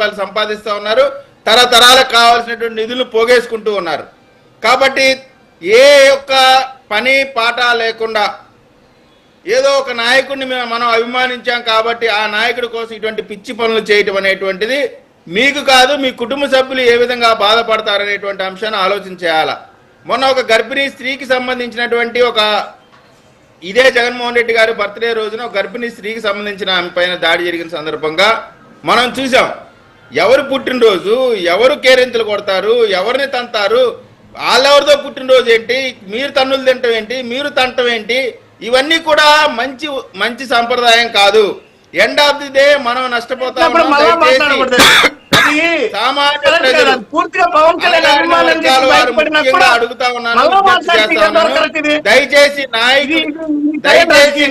రూపాయలు సంపాదిస్తూ ఉన్నారు తరతరాలకు కావాల్సినటువంటి నిధులు పోగేసుకుంటూ ఉన్నారు. కాబట్టి ఏ యొక్క పని పాట లేకుండా ఏదో ఒక నాయకుడిని మేము మనం అభిమానించాం కాబట్టి ఆ నాయకుడి కోసం ఇటువంటి పిచ్చి పనులు చేయటం అనేటువంటిది మీకు కాదు మీ కుటుంబ సభ్యులు ఏ విధంగా బాధపడతారనేటువంటి అంశాన్ని ఆలోచన చేయాలా. మొన్న ఒక గర్భిణీ స్త్రీకి సంబంధించినటువంటి ఒక ఇదే జగన్మోహన్ రెడ్డి గారి బర్త్డే రోజున గర్భిణీ స్త్రీకి సంబంధించిన ఆమె పైన దాడి జరిగిన సందర్భంగా మనం చూసాం. ఎవరు పుట్టినరోజు ఎవరు కేరింతలు కొడతారు ఎవరిని తంతారు వాళ్ళెవరితో పుట్టినరోజు ఏంటి మీరు తన్నులు తింటం ఏంటి మీరు తంటం ఏంటి ఇవన్నీ కూడా మంచి మంచి సంప్రదాయం కాదు. ఎండ్ ఆఫ్ ది డే మనం నష్టపోతా సామాన్య ప్రజలు. పూర్తిగా పవన్ కళ్యాణ్? దయచేసి నాయకులు దయచేసి.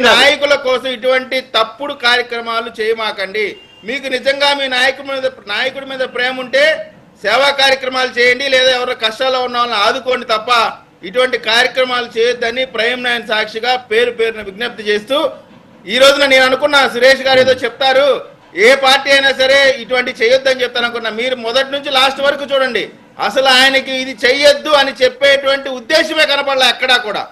నాయకుల కోసం ఇటువంటి తప్పుడు కార్యక్రమాలు చేయమాకండి మీకు నిజంగా మీ నాయకుడి మీద నాయకుడి మీద ప్రేమ ఉంటే సేవా కార్యక్రమాలు చేయండి లేదా ఎవరో కష్టాల్లో ఉన్న వాళ్ళని ఆదుకోండి తప్ప ఇటువంటి కార్యక్రమాలు చేయొద్దని ప్రైమ్ నైన్ సాక్షిగా పేరు పేరున విజ్ఞప్తి చేస్తూ ఈ రోజున నేను అనుకున్నా సురేష్ గారు ఏదో చెప్తారు ఏ పార్టీ అయినా సరే ఇటువంటి చేయొద్దని చెప్తాను అనుకున్నా మీరు మొదటి నుంచి లాస్ట్ వరకు చూడండి. అసలు ఆయనకి ఇది చెయ్యొద్దు అని చెప్పేటువంటి ఉద్దేశమే కనపడలే ఎక్కడా కూడా.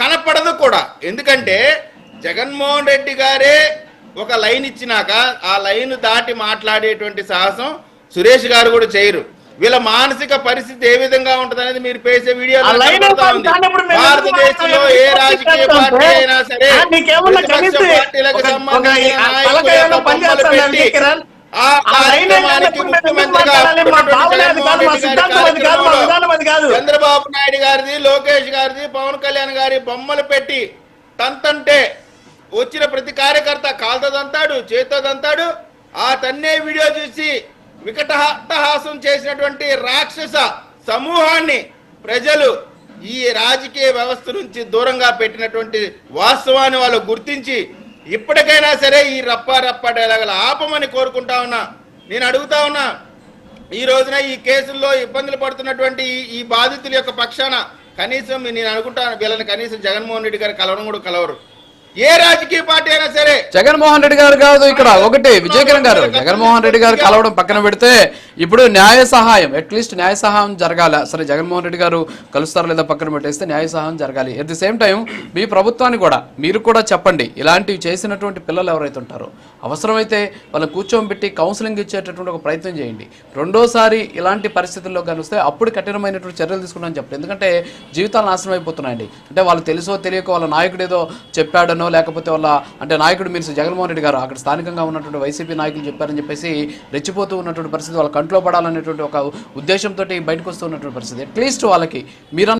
కనపడదు కూడా. ఎందుకంటే జగన్మోహన్ రెడ్డి గారే ఒక లైన్ ఇచ్చినాక ఆ లైన్ దాటి మాట్లాడేటువంటి సాహసం సురేష్ గారు కూడా చేయరు. వీళ్ళ మానసిక పరిస్థితి ఏ విధంగా ఉంటదనేది మీరు పేసే వీడియో భారతదేశంలో ఏ రాజకీయ పార్టీ అయినా సరే పార్టీలకు సంబంధించిన ఆ కార్యక్రమానికి ముఖ్యమంత్రిగా. చంద్రబాబు నాయుడు గారిది లోకేష్ గారిది పవన్ కళ్యాణ్ గారి బొమ్మలు పెట్టి తంతంటే వచ్చిన ప్రతి కార్యకర్త కాలుతో దంతాడు చేతితో దంతాడు ఆ తన్నే వీడియో చూసి వికటహాసం చేసినటువంటి రాక్షస సమూహాన్ని ప్రజలు ఈ రాజకీయ వ్యవస్థ నుంచి దూరంగా పెట్టినటువంటి వాస్తవాన్ని వాళ్ళు గుర్తించి ఇప్పటికైనా సరే ఈ రప్ప రప్ప డైలాగులు ఆపమని కోరుకుంటా ఉన్నా. నేను అడుగుతా ఉన్నా ఈ రోజున ఈ కేసుల్లో ఇబ్బందులు పడుతున్నటువంటి ఈ- ఈ బాధితుల యొక్క పక్షాన కనీసం నేను అనుకుంటాను వీళ్ళని కనీసం జగన్మోహన్ రెడ్డి గారు కలవడం కూడా కలవరు. ఏ రాజకీయ పార్టీ అయినా సరే జగన్మోహన్ రెడ్డి గారు కాదు ఇక్కడ ఒకటి విజయకిరణ్ గారు. జగన్మోహన్ రెడ్డి గారు కలవడం పక్కన పెడితే ఇప్పుడు న్యాయ సహాయం అట్లీస్ట్ న్యాయ సహాయం జరగాలి. సరే జగన్మోహన్ రెడ్డి గారు కలుస్తారో లేదా పక్కన పెట్టేస్తే న్యాయ సహాయం జరగాలి. ఎట్ ది సేమ్ టైం మీ ప్రభుత్వాన్ని కూడా మీరు కూడా చెప్పండి ఇలాంటివి చేసినటువంటి పిల్లలు ఎవరైతే ఉంటారో అవసరమైతే వాళ్ళని కూర్చోబెట్టి కౌన్సిలింగ్ ఇచ్చేటటువంటి ఒక ప్రయత్నం చేయండి. రెండోసారి ఇలాంటి పరిస్థితుల్లో కనిస్తే అప్పుడు కఠినమైనటువంటి చర్యలు తీసుకున్నాను చెప్పండి. ఎందుకంటే జీవితాలు నాశనం అయిపోతున్నాయండి. అంటే వాళ్ళు తెలుసో తెలియక వాళ్ళ నాయకుడు ఏదో చెప్పాడనో లేకపోతే వాళ్ళ అంటే నాయకుడు మీరు జగన్మోహన్ రెడ్డి గారు అక్కడ స్థానికంగా ఉన్నటువంటి వైసీపీ నాయకులు చెప్పారని చెప్పేసి రెచ్చిపోతూ ఉన్నటువంటి పరిస్థితి వాళ్ళ కంట్లో పడాలనేటువంటి ఒక ఉద్దేశంతో బయటకు వస్తున్నటువంటి పరిస్థితి. అట్లీస్ట్ వాళ్ళకి మీరు